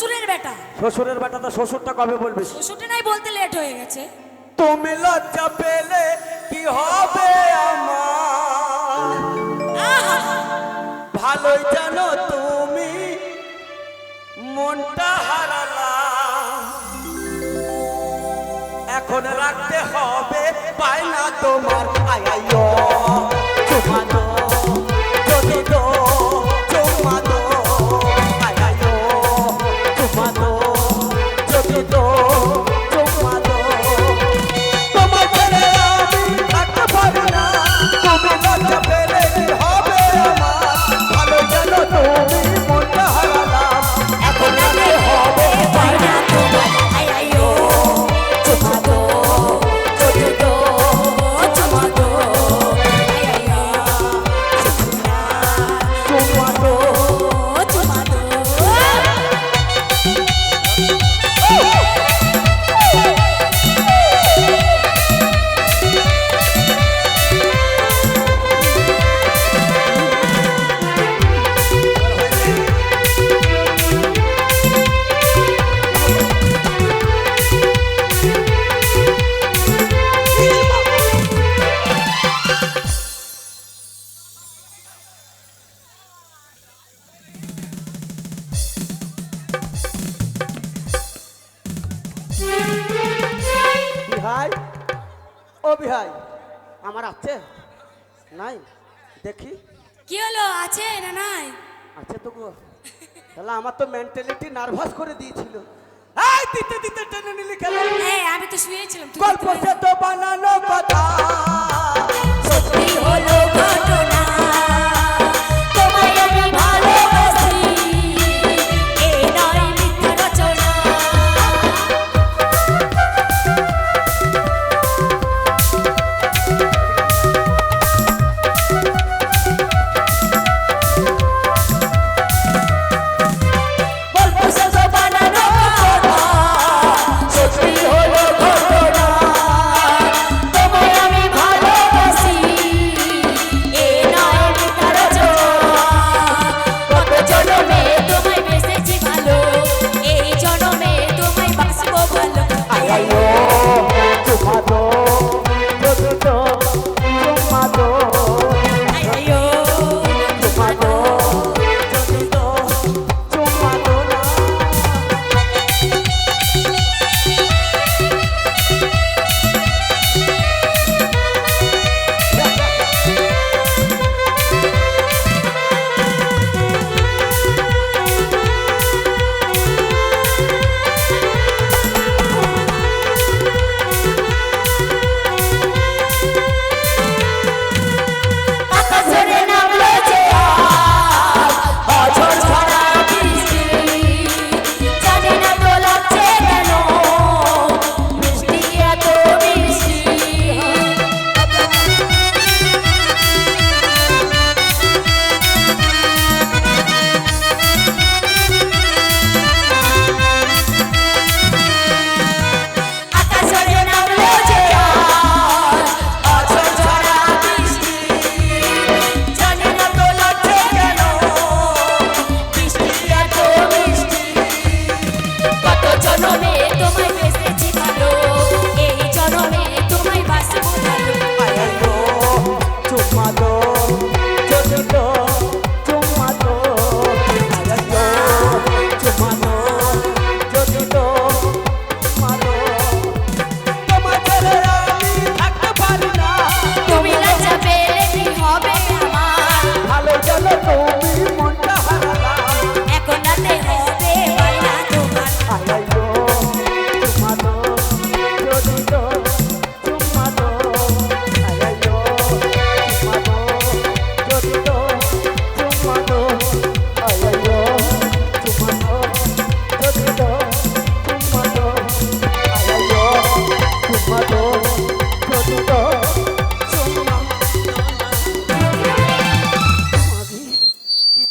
শ্বশুরের বেটা। শ্বশুরের বেটা তো শ্বশুরটা কবে বলবে? শ্বশুরটা নাই বলতে লেট হয়ে গেছে। তুমি লজ্জা পেলে কি হবে আমার? ভালোই জানো তুমি মনটা হারালা এখন রাখতে হবে পায় না তোমার আয়। তোমার ও বিহাই আমার আছে? নাই? দেখি। কি হলো? আছে না নাই? আছে তো গো। তাহলে আমার তো মেন্টালিটি নার্ভাস করে দিয়েছিল। এই দিতে দিতে টেনে নিলি কেন? এই আমি তো শুয়েছিলাম গল্প সে তো বানানো কথা।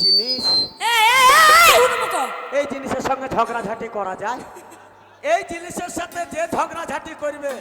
জিনিস? এই জিনিসের সঙ্গে ঝগড়াঝাটি করা যায়। এই জিনিসের সাথে যে ঝগড়াঝাটি করবে